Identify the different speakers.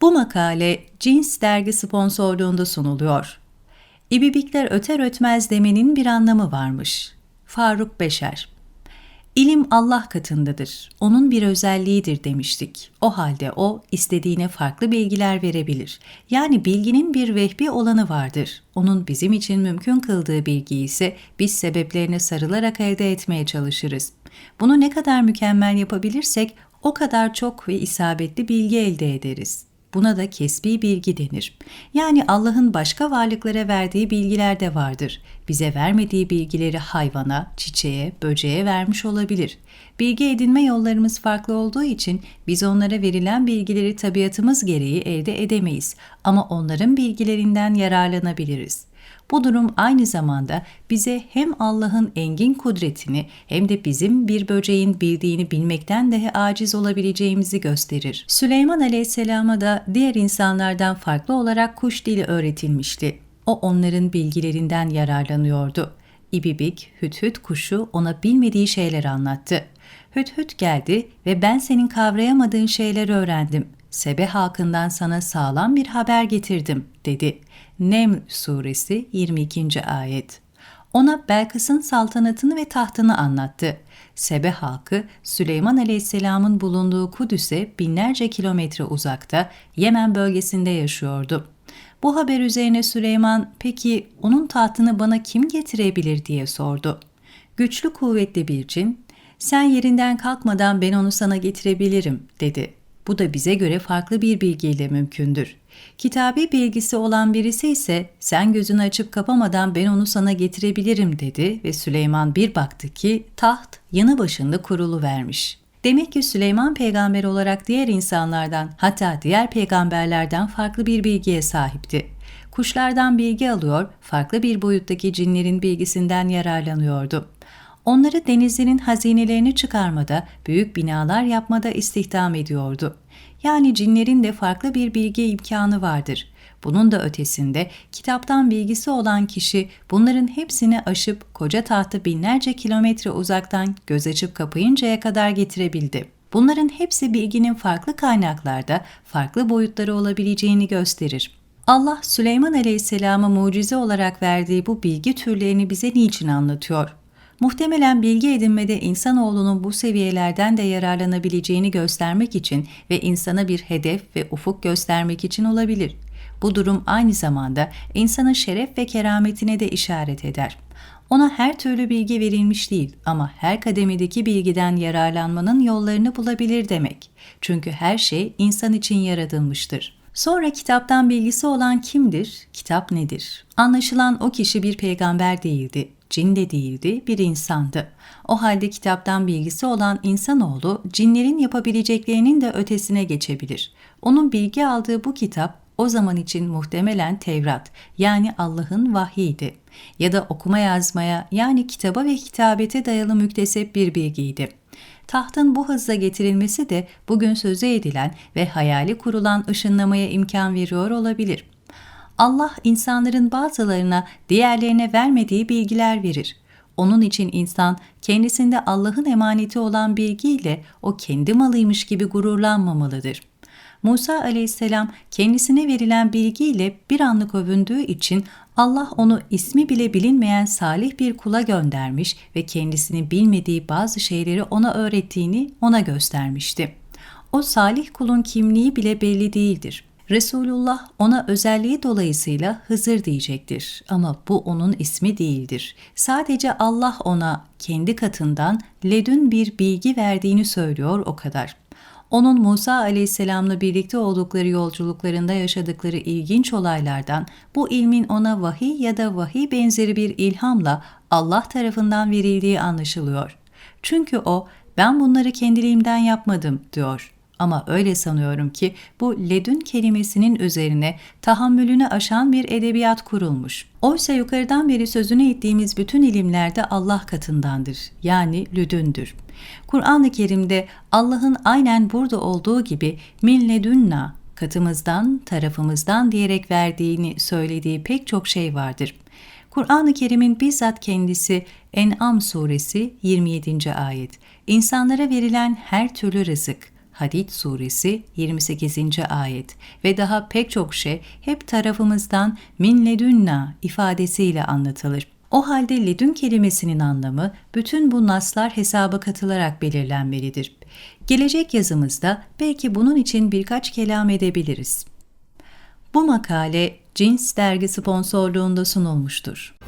Speaker 1: Bu makale Cins dergi sponsorluğunda sunuluyor. İbibikler öter ötmez demenin bir anlamı varmış. Faruk Beşer İlim Allah katındadır. Onun bir özelliğidir demiştik. O halde o istediğine farklı bilgiler verebilir. Yani bilginin bir vehbi olanı vardır. Onun bizim için mümkün kıldığı bilgiyi ise biz sebeplerine sarılarak elde etmeye çalışırız. Bunu ne kadar mükemmel yapabilirsek o kadar çok ve isabetli bilgi elde ederiz. Buna da kesbi bilgi denir. Yani Allah'ın başka varlıklara verdiği bilgiler de vardır. Bize vermediği bilgileri hayvana, çiçeğe, böceğe vermiş olabilir. Bilgi edinme yollarımız farklı olduğu için biz onlara verilen bilgileri tabiatımız gereği elde edemeyiz ama onların bilgilerinden yararlanabiliriz. Bu durum aynı zamanda bize hem Allah'ın engin kudretini hem de bizim bir böceğin bildiğini bilmekten dahi aciz olabileceğimizi gösterir. Süleyman Aleyhisselam'a da diğer insanlardan farklı olarak kuş dili öğretilmişti. O onların bilgilerinden yararlanıyordu. İbibik, hüthüt kuşu ona bilmediği şeyler anlattı. Hüthüt geldi ve ben senin kavrayamadığın şeyleri öğrendim. Sebe halkından sana sağlam bir haber getirdim, dedi. Nem suresi 22. ayet. Ona Belkıs'ın saltanatını ve tahtını anlattı. Sebe halkı Süleyman Aleyhisselam'ın bulunduğu Kudüs'e binlerce kilometre uzakta Yemen bölgesinde yaşıyordu. Bu haber üzerine Süleyman peki onun tahtını bana kim getirebilir diye sordu. Güçlü kuvvetli bir cin sen yerinden kalkmadan ben onu sana getirebilirim dedi. Bu da bize göre farklı bir bilgiyle mümkündür. Kitabi bilgisi olan birisi ise sen gözünü açıp kapamadan ben onu sana getirebilirim dedi ve Süleyman bir baktı ki taht yanı başında kurulu vermiş. Demek ki Süleyman peygamber olarak diğer insanlardan hatta diğer peygamberlerden farklı bir bilgiye sahipti. Kuşlardan bilgi alıyor, farklı bir boyuttaki cinlerin bilgisinden yararlanıyordu. Onları denizlerin hazinelerini çıkarmada, büyük binalar yapmada istihdam ediyordu. Yani cinlerin de farklı bir bilgi imkanı vardır. Bunun da ötesinde kitaptan bilgisi olan kişi bunların hepsini aşıp koca tahtı binlerce kilometre uzaktan göz açıp kapayıncaya kadar getirebildi. Bunların hepsi bilginin farklı kaynaklarda farklı boyutları olabileceğini gösterir. Allah Süleyman Aleyhisselam'a mucize olarak verdiği bu bilgi türlerini bize niçin anlatıyor? Muhtemelen bilgi edinmede insanoğlunun bu seviyelerden de yararlanabileceğini göstermek için ve insana bir hedef ve ufuk göstermek için olabilir. Bu durum aynı zamanda insanın şeref ve kerametine de işaret eder. Ona her türlü bilgi verilmiş değil ama her kademedeki bilgiden yararlanmanın yollarını bulabilir demek. Çünkü her şey insan için yaratılmıştır. Sonra kitaptan bilgisi olan kimdir? Kitap nedir? Anlaşılan o kişi bir peygamber değildi cin de değildi, bir insandı. O halde kitaptan bilgisi olan insanoğlu cinlerin yapabileceklerinin de ötesine geçebilir. Onun bilgi aldığı bu kitap o zaman için muhtemelen Tevrat yani Allah'ın vahyiydi ya da okuma yazmaya yani kitaba ve kitabete dayalı müktesep bir bilgiydi. Tahtın bu hızla getirilmesi de bugün sözü edilen ve hayali kurulan ışınlamaya imkan veriyor olabilir. Allah insanların bazılarına diğerlerine vermediği bilgiler verir. Onun için insan kendisinde Allah'ın emaneti olan bilgiyle o kendi malıymış gibi gururlanmamalıdır. Musa aleyhisselam kendisine verilen bilgiyle bir anlık övündüğü için Allah onu ismi bile bilinmeyen salih bir kula göndermiş ve kendisini bilmediği bazı şeyleri ona öğrettiğini ona göstermişti. O salih kulun kimliği bile belli değildir. Resulullah ona özelliği dolayısıyla Hızır diyecektir ama bu onun ismi değildir. Sadece Allah ona kendi katından ledün bir bilgi verdiğini söylüyor o kadar. Onun Musa aleyhisselamla birlikte oldukları yolculuklarında yaşadıkları ilginç olaylardan bu ilmin ona vahiy ya da vahiy benzeri bir ilhamla Allah tarafından verildiği anlaşılıyor. Çünkü o ben bunları kendiliğimden yapmadım diyor. Ama öyle sanıyorum ki bu ledün kelimesinin üzerine tahammülünü aşan bir edebiyat kurulmuş. Oysa yukarıdan beri sözünü ettiğimiz bütün ilimlerde Allah katındandır. Yani lüdündür. Kur'an-ı Kerim'de Allah'ın aynen burada olduğu gibi min ledünna katımızdan, tarafımızdan diyerek verdiğini söylediği pek çok şey vardır. Kur'an-ı Kerim'in bizzat kendisi En'am suresi 27. ayet. İnsanlara verilen her türlü rızık, Hadid suresi 28. ayet ve daha pek çok şey hep tarafımızdan min ledünna ifadesiyle anlatılır. O halde ledün kelimesinin anlamı bütün bu naslar hesaba katılarak belirlenmelidir. Gelecek yazımızda belki bunun için birkaç kelam edebiliriz. Bu makale Cins dergi sponsorluğunda sunulmuştur.